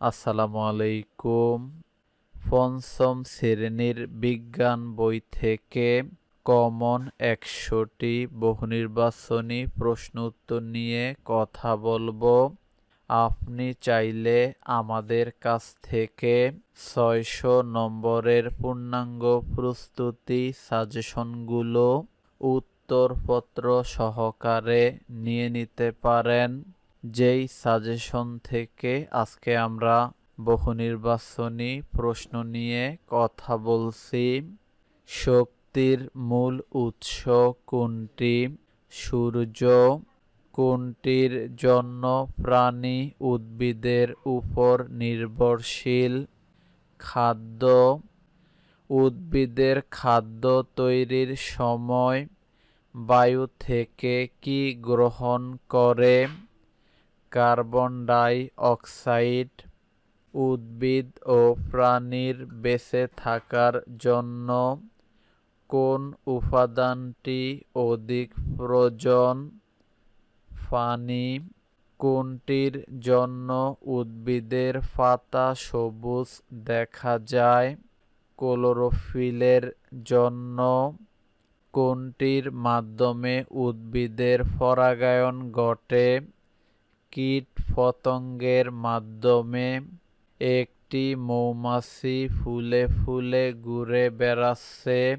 আসসালামু আলাইকুম পঞ্চম শ্রেণির বিজ্ঞান বই থেকে কমন একশোটি বহুনির্বাচনী প্রশ্ন উত্তর নিয়ে কথা বলব। আপনি চাইলে আমাদের কাছ থেকে ছয়শো নম্বরের পূর্ণাঙ্গ প্রস্তুতি, সাজেশনগুলো, উত্তরপত্র সহকারে নিয়ে নিতে পারেন। যেই সাজেশন থেকে আজকে আমরা বহু নির্বাচনী প্রশ্ন নিয়ে কথা বলছি, শক্তির মূল উৎস কোনটি? সূর্য কোনটির জন্য প্রাণী উদ্ভিদের উপর নির্ভরশীল? খাদ্য উদ্ভিদের খাদ্য তৈরির সময় বায়ু থেকে কি গ্রহণ করে? কার্বন ডাই অক্সাইড উদ্ভিদ ও প্রাণীর বেঁচে থাকার জন্য কোন উপাদানটি অধিক প্রয়োজন? পানি কোনটির জন্য উদ্ভিদের পাতা সবুজ দেখা যায়? ক্লোরোফিলের জন্য কোনটির মাধ্যমে উদ্ভিদের পরাগায়ন ঘটে? কীট পতঙ্গের মাধ্যমে একটি মৌমাছি ফুলে ফুলে ঘুরে বেড়াচ্ছে।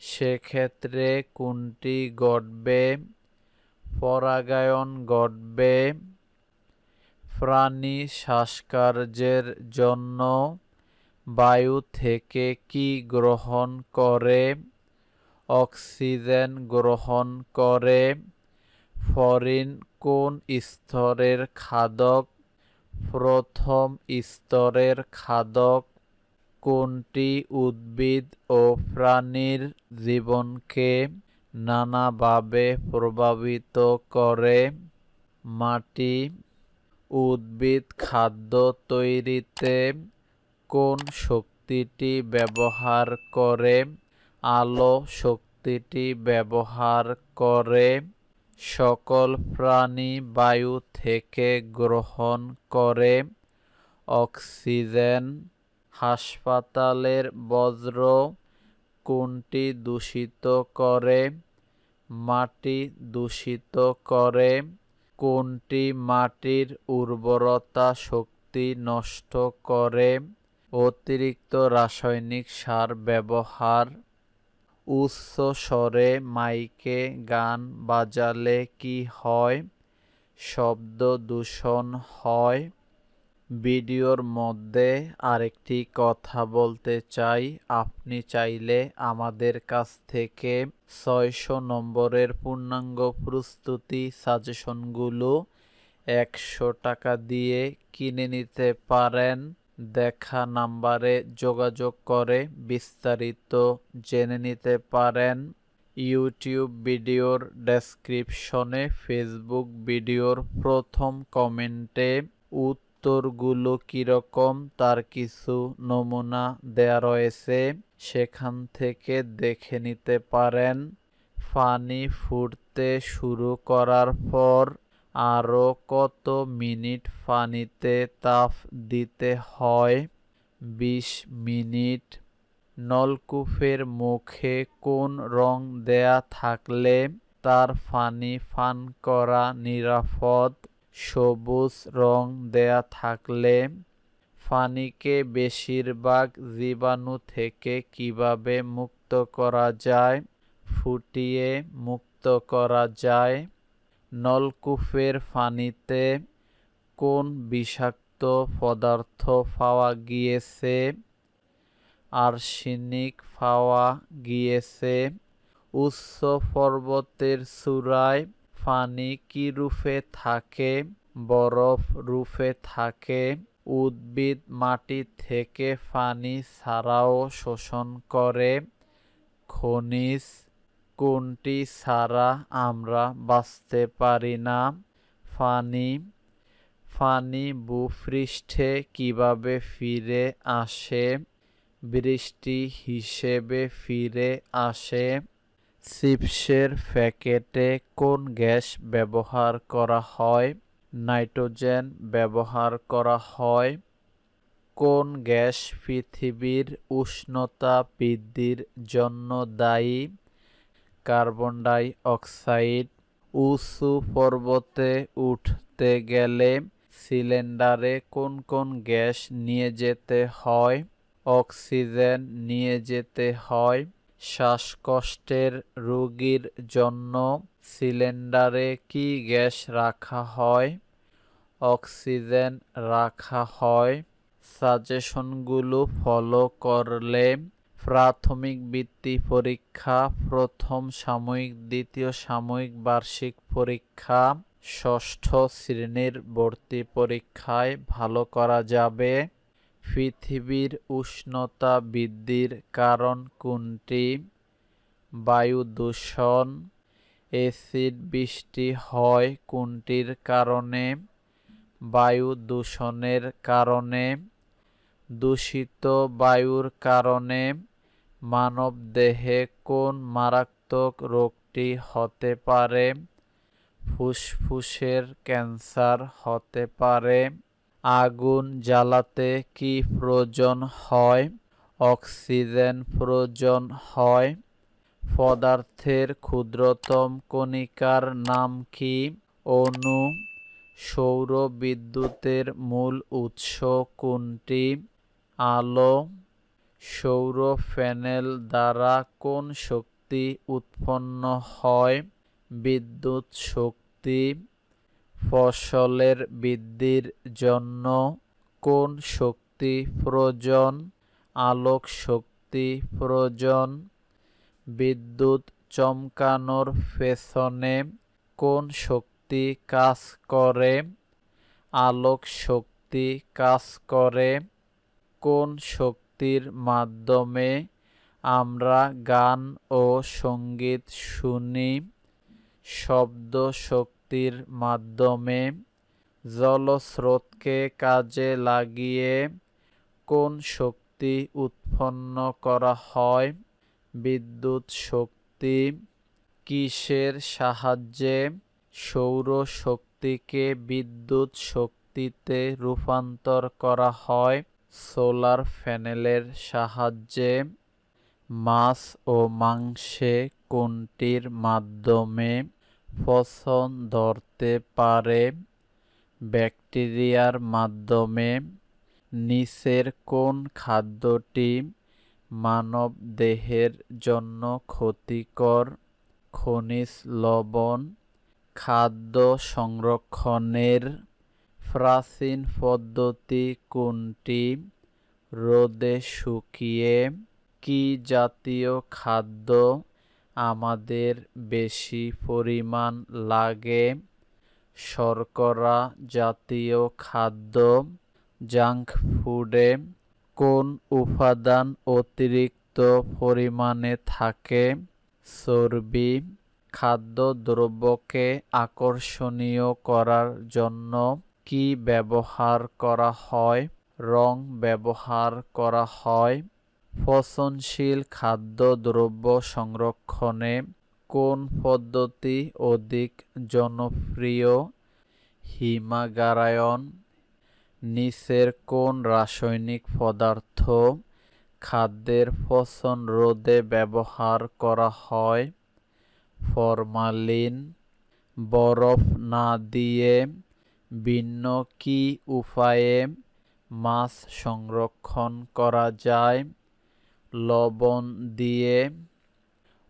সেক্ষেত্রে কোনটি ঘটবে? পরাগায়ন ঘটবে। প্রাণী শ্বাসকার্যের জন্য বায়ু থেকে কি গ্রহণ করে? অক্সিজেন গ্রহণ করে। ফরিন কোন স্তরের খাদক? প্রথম স্তরের খাদক কোনটি উদ্ভিদ ও প্রাণীর জীবনকে নানাভাবে প্রভাবিত করে? মাটি উদ্ভিদ খাদ্য তৈরিতে কোন শক্তিটি ব্যবহার করে? আলো শক্তিটি ব্যবহার করে? সকল প্রাণী বায়ু থেকে গ্রহণ করে অক্সিজেন, হাসপাতালের বজ্র কোনটি দূষিত করে, মাটি দূষিত করে কোনটি মাটির উর্বরতা শক্তি নষ্ট করে, অতিরিক্ত রাসায়নিক সার ব্যবহার উচ্চ স্বরে মাইকে গান বাজালে কি হয়? শব্দ দূষণ হয়। ভিডিওর মধ্যে আরেকটি কথা বলতে চাই। আপনি চাইলে আমাদের কাছ থেকে ছয়শো নম্বরের পূর্ণাঙ্গ প্রস্তুতি সাজেশনগুলো একশো টাকা দিয়ে কিনে নিতে পারেন। দেখা নাম্বারে যোগাযোগ করে বিস্তারিত জেনে নিতে পারেন ইউটিউব ভিডিওর ডেসক্রিপশনে, ফেসবুক ভিডিওর প্রথম কমেন্টে উত্তরগুলো কীরকম তার কিছু নমুনা দেয়া রয়েছে, সেখান থেকে দেখে নিতে পারেন। ফানি ফুটতে শুরু করার পর আরও কত মিনিট পানিতে তাপ দিতে হয়? বিশ মিনিট। নলকূপের মুখে কোন রং দেয়া থাকলে তার পানি পান করা নিরাপদ? সবুজ রং দেয়া থাকলে পানিকে বেশিরভাগ জীবাণু থেকে কীভাবে মুক্ত করা যায়? ফুটিয়ে মুক্ত করা যায়? নলকূপের পানিতে কোন বিষাক্ত পদার্থ পাওয়া গিয়েছে? আর্সেনিক পাওয়া গিয়েছে। উচ্চ পর্বতের চূড়ায় পানি কি রূপে থাকে? বরফ রূপে থাকে। উদ্ভিদ মাটি থেকে পানি ছাড়াও শোষণ করে। খনিজ কোনটি ছাড়া আমরা বাঁচতে পারি না? ফানি। ফানি ভূপৃষ্ঠে কীভাবে ফিরে আসে? বৃষ্টি হিসেবে ফিরে আসে? চিপসের প্যাকেটে কোন গ্যাস ব্যবহার করা হয়? নাইট্রোজেন ব্যবহার করা হয়? কোন গ্যাস পৃথিবীর উষ্ণতা বৃদ্ধির জন্য দায়ী? কার্বন ডাই অক্সাইড উঁচু পর্বতে উঠতে গেলে সিলিন্ডারে কোন কোন গ্যাস নিয়ে যেতে হয়? অক্সিজেন নিয়ে যেতে হয় শ্বাসকষ্টের রোগীর জন্য সিলিন্ডারে কি গ্যাস রাখা হয়? অক্সিজেন রাখা হয় সাজেশনগুলো ফলো করলে প্রাথমিক বৃত্তি পরীক্ষা, প্রথম সাময়িক, দ্বিতীয় সাময়িক, বার্ষিক পরীক্ষা, ষষ্ঠ শ্রেণির ভর্তি পরীক্ষায় ভালো করা যাবে। পৃথিবীর উষ্ণতা বৃদ্ধির কারণ কোনটি? বায়ু দূষণ এসিড বৃষ্টি হয় কোনটির কারণে? বায়ু দূষণের কারণে। দূষিত বায়ুর কারণে। মানবদেহে কোন মারাত্মক রোগটি হতে পারে? ফুসফুসের ক্যান্সার হতে পারে। আগুন জ্বালাতে কি প্রয়োজন হয়? অক্সিজেন প্রয়োজন হয়। পদার্থের ক্ষুদ্রতম কণিকার নাম কি? অণু। সৌর বিদ্যুতের মূল উৎস কোনটি? আলো। সৌর প্যানেল দ্বারা কোন শক্তি উৎপন্ন হয়? বিদ্যুৎ শক্তি, ফসলের বৃদ্ধির জন্য কোন শক্তি প্রয়োজন? আলোক শক্তি প্রয়োজন। বিদ্যুৎ চমকানোর পেছনে কোন শক্তি কাজ করে? আলোক শক্তি কাজ করে। কোন শক্তির মাধ্যমে আমরা গান ও সংগীত শুনি শব্দ শক্তির মাধ্যমে, জলস্রোতকে কাজে লাগিয়ে কোন শক্তি উৎপন্ন করা হয়, বিদ্যুৎ শক্তি কিসের সাহায্যে সৌর শক্তিকে বিদ্যুৎ শক্তিতে রূপান্তর করা হয় সোলার প্যানেলের সাহায্যে মাছ ও মাংসে কোনটির মাধ্যমে পচন ধরতে পারে? ব্যাকটেরিয়ার মাধ্যমে নিচের কোন খাদ্যটি মানব দেহের জন্য ক্ষতিকর? খনিজ লবণ, খাদ্য সংরক্ষণের প্রাচীন পদ্ধতি কোনটি? রোদে শুকিয়ে কি জাতীয় খাদ্য আমাদের বেশি পরিমাণ লাগে? শর্করা জাতীয় খাদ্য জাঙ্ক ফুডে কোন উপাদান অতিরিক্ত পরিমাণে থাকে? চর্বি খাদ্যদ্রব্যকে আকর্ষণীয় করার জন্য কি ব্যবহার করা হয়? রং ব্যবহার করা হয়। পচনশীল খাদ্যদ্রব্য সংরক্ষণে কোন পদ্ধতি অধিক জনপ্রিয়? হিমাগারায়ন নিচের কোন রাসায়নিক পদার্থ খাদ্যের পচন রোধে ব্যবহার করা হয়? ফরমালিন, বরফ না দিয়ে ভিন্ন কি উপায়ে মাছ সংরক্ষণ করা যায়? লবণ দিয়ে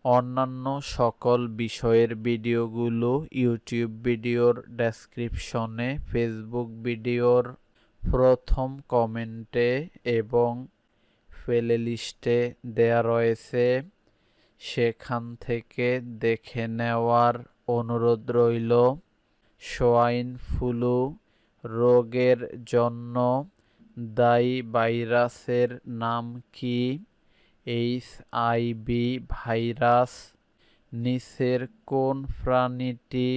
অন্যান্য সকল বিষয়ের ভিডিওগুলো ইউটিউব ভিডিওর ডেসক্রিপশনে, ফেসবুক ভিডিওর প্রথম কমেন্টে এবং প্লেলিস্টে দেয়া রয়েছে। সেখান থেকে দেখে নেওয়ার অনুরোধ রইল। সোয়াইন ফ্লু রোগের জন্য দায়ী ভাইরাসের নাম কি? এইচ আইভি ভাইরাস নিচের কোন প্রাণীটি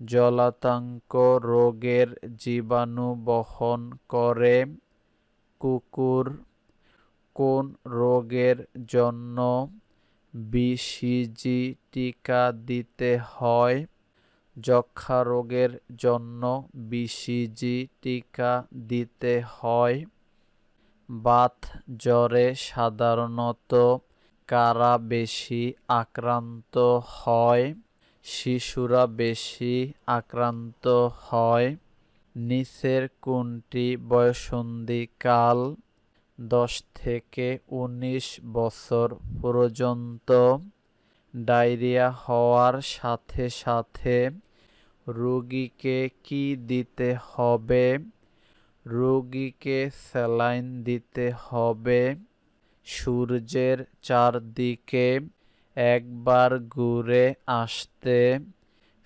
জলাতঙ্ক রোগের জীবাণু বহন করে? কুকুর কোন রোগের জন্য বিসিজি টিকা দিতে হয়? যক্ষা রোগের জন্য বিসিজি টিকা দিতে হয়। বাত জ্বরে সাধারণত কারা বেশি আক্রান্ত হয়? শিশুরা বেশি আক্রান্ত হয়? নিচের কোনটি বয়সন্ধিকাল দশ থেকে ১৯ বছর পর্যন্ত ডায়রিয়া হওয়ার সাথে সাথে রোগীকে কি দিতে হবে? রোগীকে স্যালাইন দিতে হবে। সূর্যের চারদিকে একবার ঘুরে আসতে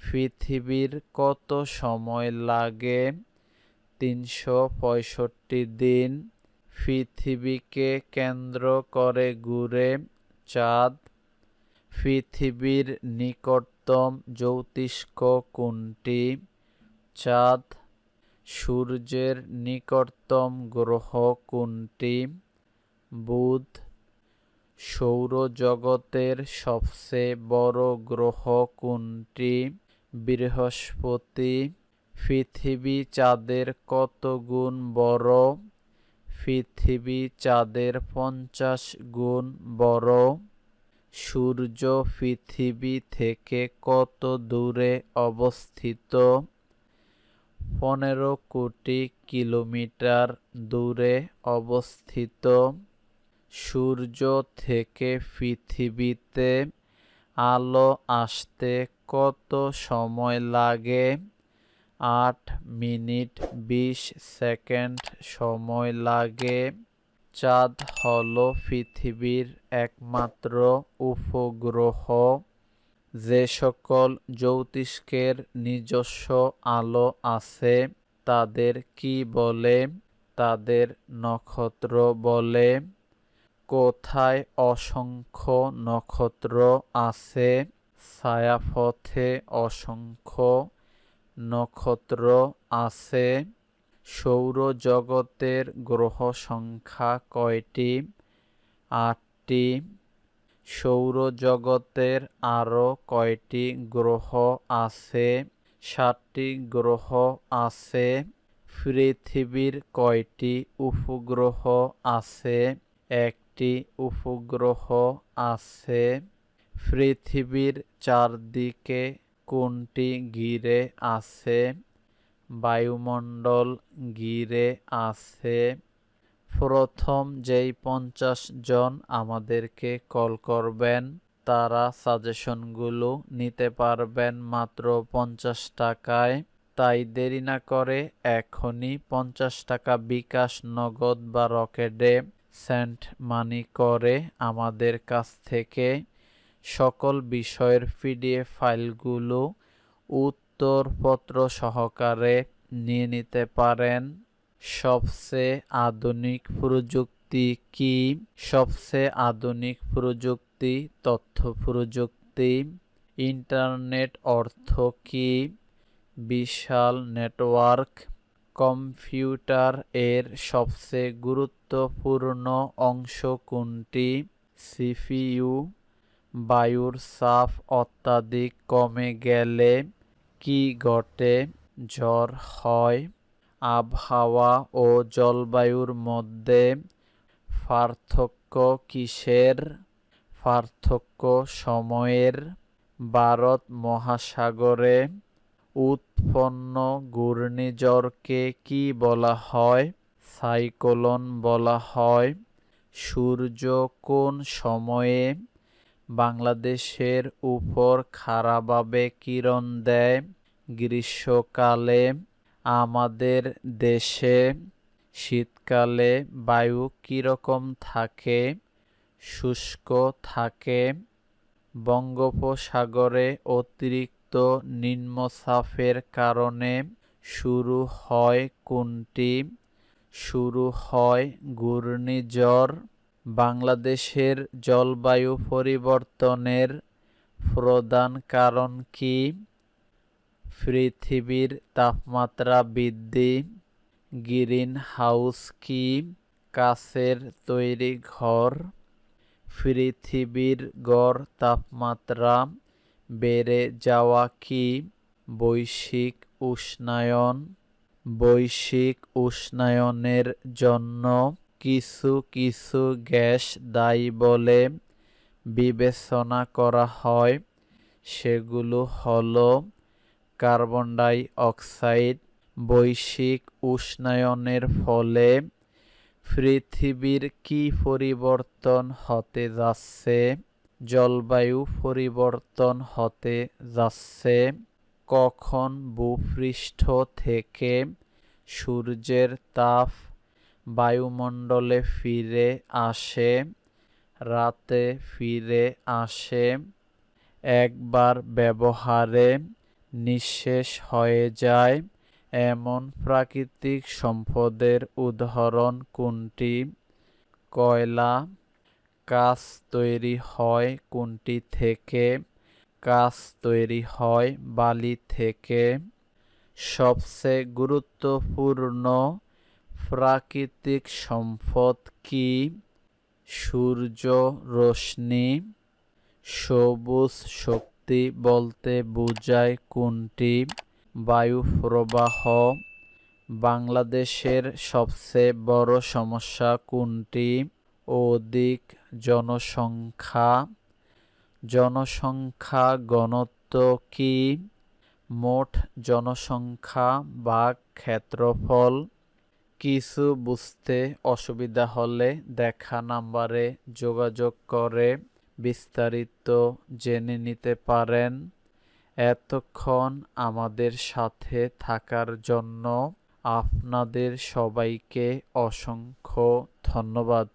পৃথিবীর কত সময় লাগে? তিনশো পঁয়ষট্টি দিন। পৃথিবীকে কেন্দ্র করে ঘুরে চাঁদ পৃথিবীর নিকটতম জ্যোতিষ্ক কোনটি? চাঁদ। সূর্যের নিকটতম গ্রহ কোনটি? বুধ। সৌরজগতের সবচেয়ে বড় গ্রহ কোনটি? বৃহস্পতি। পৃথিবী চাঁদের কত গুণ বড়? পৃথিবী চাঁদের পঞ্চাশ গুণ বড়। সূর্য পৃথিবী থেকে কত দূরে অবস্থিত? পনেরো কোটি কিলোমিটার দূরে অবস্থিত। সূর্য থেকে পৃথিবীতে আলো আসতে কত সময় লাগে? আট মিনিট বিশ সেকেন্ড সময় লাগে। চাঁদ হল পৃথিবীর একমাত্র উপগ্রহ। যে সকল জ্যোতিষ্কের নিজস্ব আলো আছে, তাদের কি বলে? তাদের নক্ষত্র বলে। কোথায় অসংখ্য নক্ষত্র আছে? ছায়াপথে অসংখ্য নক্ষত্র আছে। সৌরজগতের গ্রহ সংখ্যা কয়টি? আটটি। সৌরজগতের আরও কয়টি গ্রহ আছে? সাতটি গ্রহ আছে। পৃথিবীর কয়টি উপগ্রহ আছে? একটি উপগ্রহ আছে। পৃথিবীর চারদিকে কোনটি ঘিরে আছে? বায়ুমণ্ডল ঘিরে আছে। প্রথম যেই পঞ্চাশ জন আমাদেরকে কল করবেন, তারা সাজেশনগুলো নিতে পারবেন মাত্র পঞ্চাশ টাকায়। তাই দেরি না করে এখনই পঞ্চাশ টাকা বিকাশ নগদ বা রকেটে সেন্ট মানি করে আমাদের কাছ থেকে সকল বিষয়ের পিডিএফ ফাইলগুলো উত্তরপত্র সহকারে নিয়ে নিতে পারেন। সবচেয়ে আধুনিক প্রযুক্তি কি? সবচেয়ে আধুনিক প্রযুক্তি, তথ্য প্রযুক্তি। ইন্টারনেট অর্থ কি? বিশাল নেটওয়ার্ক। কম্পিউটার এর সবচেয়ে গুরুত্বপূর্ণ অংশ কোনটি? সিপিইউ, বায়ুর চাপ অত্যাধিক কমে গেলে কি ঘটে? জ্বর হয়, আবহাওয়া ও জলবায়ুর মধ্যে পার্থক্য কিসের? পার্থক্য সময়ের। ভারত মহাসাগরে উৎপন্ন ঘূর্ণিঝড়কে কি বলা হয়? সাইক্লোন বলা হয়। সূর্য কোন সময়ে বাংলাদেশের উপর খারাপভাবে কিরণ দেয় গ্রীষ্মকালে, আমাদের দেশে শীতকালে বায়ু কীরকম থাকে, শুষ্ক থাকে, বঙ্গোপসাগরে অতিরিক্ত নিম্নচাপের কারণে শুরু হয় কোনটি? শুরু হয় ঘূর্ণিঝড় বাংলাদেশের জলবায়ু পরিবর্তনের প্রধান কারণ কি? পৃথিবীর তাপমাত্রা বৃদ্ধি গ্রিন হাউস কি কাছের তৈরি ঘর? পৃথিবীর গড় তাপমাত্রা বেড়ে যাওয়া কি বৈশ্বিক উষ্ণায়ন? বৈশ্বিক উষ্ণায়নের জন্য কিছু কিছু গ্যাস দায়ী বলে বিবেচনা করা হয়। সেগুলো হলো কার্বন ডাই অক্সাইড, বৈশ্বিক উষ্ণায়নের ফলে পৃথিবীর কি পরিবর্তন হতে যাচ্ছে, জলবায়ু পরিবর্তন হতে যাচ্ছে, কখন ভূপৃষ্ঠ থেকে সূর্যের তাপ বায়ুমণ্ডলে ফিরে আসে, রাতে ফিরে আসে, একবার ব্যবহারে নিঃশেষ হয়ে যায়। এমন প্রাকৃতিক সম্পদের উদাহরণ কোনটি? কয়লা, কাজ তৈরি হয় কোনটি থেকে? কাজ তৈরি হয় বালি থেকে। সবচেয়ে গুরুত্বপূর্ণ প্রাকৃতিক সম্পদ কি? সূর্য, রশ্মি, সবুজ শক্তি বলতে বোঝায় কোনটি? বায়ু প্রবাহ, বাংলাদেশের সবচেয়ে বড় সমস্যা কোনটি? অধিক জনসংখ্যা জনসংখ্যা ঘনত্ব কি? মোট জনসংখ্যা বা ক্ষেত্রফল? কিছু বুঝতে অসুবিধা হলে দেখা নাম্বারে যোগাযোগ করে বিস্তারিত জেনে নিতে পারেন। এতক্ষণ আমাদের সাথে থাকার জন্য আপনাদের সবাইকে অসংখ্য ধন্যবাদ।